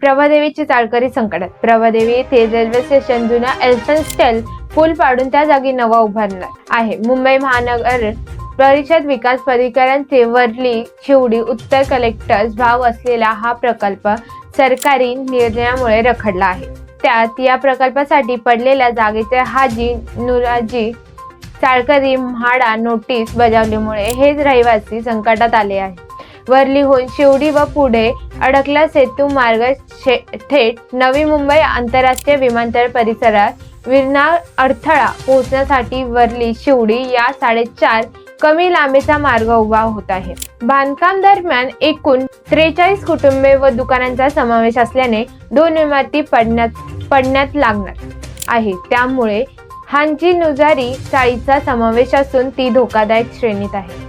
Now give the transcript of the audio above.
प्रभादेवीची चाळकरी संकटात. प्रभादेवी येथे railway station जुना एल्सन स्टेल पूल पाडून त्या जागी नवा उभारणार आहे. मुंबई महानगर परिषद विकास प्राधिकरणचे वरली शिवडी उत्तर कलेक्टर्स भाव असलेला हा प्रकल्प सरकारी निर्णयामुळे रखडला आहे. त्यात या प्रकल्पासाठी पडलेल्या जागेचे हाजी नुराजी चाळकरी म्हाडा नोटीस बजावल्यामुळे हेच रहिवासी संकटात आले आहे वरलीहून शिवडी व पुढे अडकला सेतू मार्ग थेट नवी मुंबई आंतरराष्ट्रीय विमानतळ परिसरात विरणार अडथळा पोहोचण्यासाठी वरली शिवडी या साडेचार कमी लांबीचा मार्ग उभा होत आहे. बांधकाम दरम्यान एकूण त्रेचाळीस कुटुंबे व दुकानांचा समावेश असल्याने दोन इमारती पडण्यात पडण्यात लागणार आहे. त्यामुळे हांची नुजारी चाळीचा समावेश असून ती धोकादायक श्रेणीत आहे.